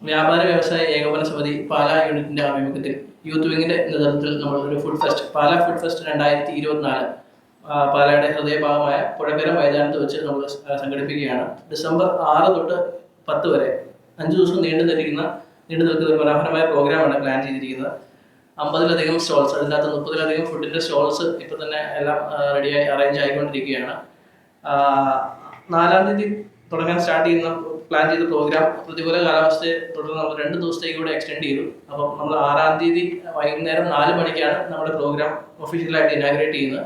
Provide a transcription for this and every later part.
വ്യാപാര വ്യവസായ ഏകോപന സമിതി പാലാ യൂണിറ്റിന്റെ ആഭിമുഖ്യത്തിൽ യൂത്ത് വിങ്ങിന്റെ നേതൃത്വത്തിൽ നമ്മൾ ഒരു food fest Pala food fest രണ്ടായിരത്തി ഇരുപത്തിനാല് പാലയുടെ ഹൃദയഭാഗമായ പുഴക്കര മൈതാനത്ത് വെച്ച് നമ്മൾ സംഘടിപ്പിക്കുകയാണ്. ഡിസംബർ ആറ് തൊട്ട് പത്ത് വരെ അഞ്ച് ദിവസം നീണ്ടു നിൽക്കുന്ന നീണ്ടു നിൽക്കുന്ന ഒരു മനോഹരമായ പ്രോഗ്രാമാണ് പ്ലാൻ ചെയ്തിരിക്കുന്നത്. അമ്പതിലധികം സ്റ്റോൾസ് അതിനകത്ത് മുപ്പതിലധികം ഫുഡിന്റെ സ്റ്റോൾസ് ഇപ്പൊ തന്നെ എല്ലാം റെഡിയായി അറേഞ്ച് ആയിക്കൊണ്ടിരിക്കുകയാണ്. നാലാം തീയതി തുടങ്ങാൻ സ്റ്റാർട്ട് ചെയ്യുന്ന പ്ലാൻ ചെയ്ത പ്രോഗ്രാം പ്രതികൂല കാലാവസ്ഥയെ തുടർന്ന് നമ്മൾ രണ്ട് ദിവസത്തേക്ക് കൂടെ എക്സ്റ്റെൻഡ് ചെയ്തു. അപ്പം നമ്മൾ ആറാം തീയതി വൈകുന്നേരം നാല് മണിക്കാണ് നമ്മുടെ പ്രോഗ്രാം ഒഫീഷ്യലായിട്ട് ഇനാഗ്രേറ്റ് ചെയ്യുന്നത്.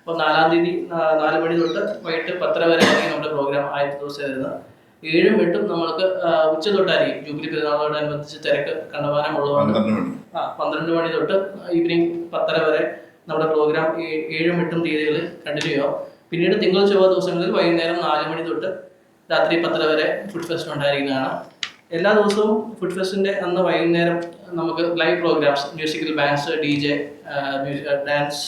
അപ്പോൾ നാലാം തീയതി നാല് മണി തൊട്ട് വൈകിട്ട് പത്തര വരെ ആയിരിക്കും നമ്മുടെ പ്രോഗ്രാം ആദ്യത്തെ ദിവസം വരുന്നത്. ഏഴും എട്ടും നമ്മൾക്ക് ഉച്ച തൊട്ടായിരിക്കും. ജൂബിലി പെരുന്നാളോടനുബന്ധിച്ച് തിരക്ക് പന്ത്രണ്ട് ആ പന്ത്രണ്ട് മണി തൊട്ട് ഈവനിങ് പത്തര വരെ നമ്മുടെ പ്രോഗ്രാം ഏഴും എട്ടും തീയതികളിൽ കണ്ടിന്യൂ ആവും. പിന്നീട് തിങ്കൾ ചൊവ്വ ദിവസങ്ങളിൽ വൈകുന്നേരം നാല് മണി തൊട്ട് രാത്രി പത്തര വരെ ഫുഡ് ഫെസ്റ്റ് ഉണ്ടായിരിക്കുന്നതാണ്. എല്ലാ ദിവസവും ഫുഡ് ഫെസ്റ്റിന്റെ അന്ന് വൈകുന്നേരം നമുക്ക് live programs musical bands D J dance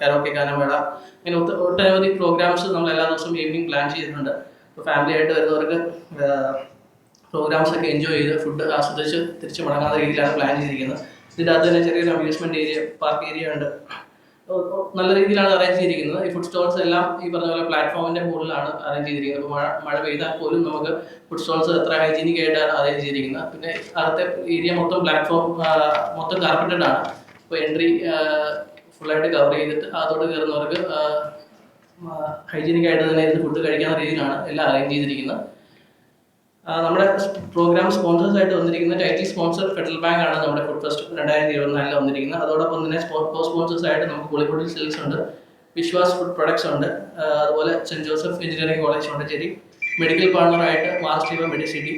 karaoke ഗാനമേള ഇങ്ങനെ ഒട്ടനവധി പ്രോഗ്രാംസ് നമ്മൾ എല്ലാ ദിവസവും ഈവനിങ് പ്ലാൻ ചെയ്തിട്ടുണ്ട് ഇപ്പോൾ ഫാമിലി ആയിട്ട് വരുന്നവർക്ക് പ്രോഗ്രാംസ് ഒക്കെ എൻജോയ് ചെയ്ത് ഫുഡ് ആസ്വദിച്ച് തിരിച്ച് മടങ്ങാത്ത രീതിയിലാണ് പ്ലാൻ ചെയ്തിരിക്കുന്നത്. ഇതിന്റെ അകത്ത് തന്നെ ചെറിയൊരു അമ്യൂസ്മെന്റ് ഏരിയ പാർക്ക് ഏരിയ ഉണ്ട്. നല്ല രീതിയിലാണ് അറേഞ്ച് ചെയ്തിരിക്കുന്നത്. ഈ ഫുഡ് സ്റ്റോൾസ് എല്ലാം ഈ പറഞ്ഞ പോലെ പ്ലാറ്റ്ഫോമിന്റെ മുകളിലാണ് അറേഞ്ച് ചെയ്തിരിക്കുന്നത്. അപ്പോൾ മഴ മഴ പെയ്താൽ പോലും നമുക്ക് ഫുഡ് സ്റ്റോൾസ് എത്ര ഹൈജീനിക് ആയിട്ടാണ് അറേഞ്ച് ചെയ്തിരിക്കുന്നത്. പിന്നെ അകത്തെ ഏരിയ മൊത്തം പ്ലാറ്റ്ഫോം മൊത്തം കാർപ്പറ്റഡ് ആണ്. അപ്പോൾ എൻട്രി ഫുള്ളായിട്ട് കവർ ചെയ്തിട്ട് അതോട് കയറുന്നവർക്ക് ഹൈജീനിക് ആയിട്ട് തന്നെ ഇരുന്ന് ഫുഡ് കഴിക്കാവുന്ന രീതിയിലാണ് എല്ലാം അറേഞ്ച് ചെയ്തിരിക്കുന്നത്. നമ്മുടെ പ്രോഗ്രാം സ്പോൺസേഴ്സ് ആയിട്ട് വന്നിരിക്കുന്ന ടൈറ്റിൽ സ്പോൺസർ ഫെഡറൽ ബാങ്ക് ആണ് നമ്മുടെ ഫുഡ് ഫെസ്റ്റ് രണ്ടായിരത്തി ഇരുപത്തിനാലിൽ വന്നിരിക്കുന്നത്. അതോടൊപ്പം തന്നെ കോ സ്പോൺസേഴ്സ് ആയിട്ട് നമുക്ക് കോളിഫുഡിൽ സെയിൽസ് ഉണ്ട് വിശ്വാസ് ഫുഡ് പ്രൊഡക്ട്സ് ഉണ്ട് അതുപോലെ സെന്റ് ജോസഫ് എഞ്ചിനീയറിംഗ് കോളേജ് ഉണ്ടച്ചേരി മെഡിക്കൽ പാർട്ണറായിട്ട് മാസ്റ്റീവ മെഡിസിറ്റി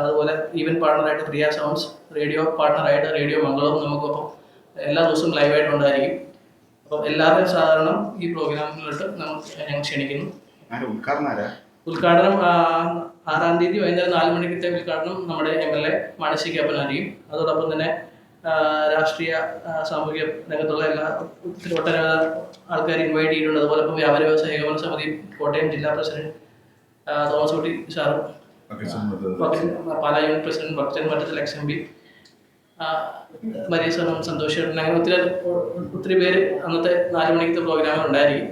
അതുപോലെ ഈവൻ പാർട്ണറായിട്ട് പ്രിയ സൗണ്ട്സ് റേഡിയോ പാർട്ണറായിട്ട് റേഡിയോ മംഗളവും നമുക്കൊപ്പം എല്ലാ ദിവസവും ലൈവായിട്ട് ഉണ്ടായിരിക്കും. അപ്പം എല്ലാവരും സാധാരണ ഈ പ്രോഗ്രാമിലോട്ട് നമുക്ക് ഞങ്ങൾ ക്ഷണിക്കുന്നു ഉദ്ഘാടനം ഉദ്ഘാടനം ആറാം തീയതി വൈകുന്നേരം നാല് മണിക്കത്തെ ഉദ്ഘാടനം നമ്മുടെ എം എൽ എ മാനസി കേപ്പനാരിയും അതോടൊപ്പം തന്നെ രാഷ്ട്രീയ സാമൂഹ്യ സാമൂഹിക രംഗത്തുള്ള എല്ലാ ഒത്തിരി ഒട്ടനവധി ആൾക്കാർ ഇൻവൈറ്റ് ചെയ്തിട്ടുണ്ട്. അതുപോലെ ഇപ്പോൾ വ്യാപാര വ്യവസായ ഏകോപന സമിതി കോട്ടയം ജില്ലാ പ്രസിഡന്റ് തോമസ് കുട്ടി സാറും പാലാ യൂണിറ്റ് പ്രസിഡന്റ് ഭക്തൻ മറ്റത്തിൽ എക്സ് എം പി മരിയ സാറും സന്തോഷ് ചേട്ടൻ അങ്ങനെ ഒത്തിരി ഒത്തിരി പേര് അന്നത്തെ നാല് മണിക്കത്തെ പ്രോഗ്രാമിൽ ഉണ്ടായിരിക്കും.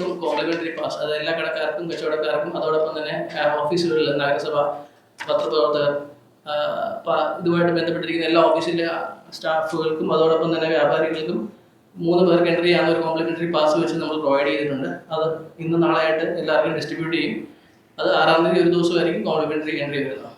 കോംപ്ലിമെന്ററി പാസ് അത് എല്ലാ കടക്കാർക്കും കച്ചവടക്കാർക്കും അതോടൊപ്പം തന്നെ ഓഫീസുകളിൽ നഗരസഭ പത്രപ്രവർത്തകർ ഇതുമായിട്ട് ബന്ധപ്പെട്ടിരിക്കുന്ന എല്ലാ ഓഫീസിലെ സ്റ്റാഫുകൾക്കും അതോടൊപ്പം തന്നെ വ്യാപാരികൾക്കും മൂന്ന് പേർക്ക് എൻട്രി ചെയ്യാവുന്ന ഒരു കോംപ്ലിമെന്ററി പാസ് വെച്ച് നമ്മൾ പ്രൊവൈഡ് ചെയ്തിട്ടുണ്ട്. അത് ഇന്ന് നാളെയായിട്ട് എല്ലാവർക്കും ഡിസ്ട്രിബ്യൂട്ട് ചെയ്യും. അത് ആറാം തീയതി ഒരു ദിവസമായിരിക്കും കോംപ്ലിമെന്ററി എൻട്രി വരുന്നത്.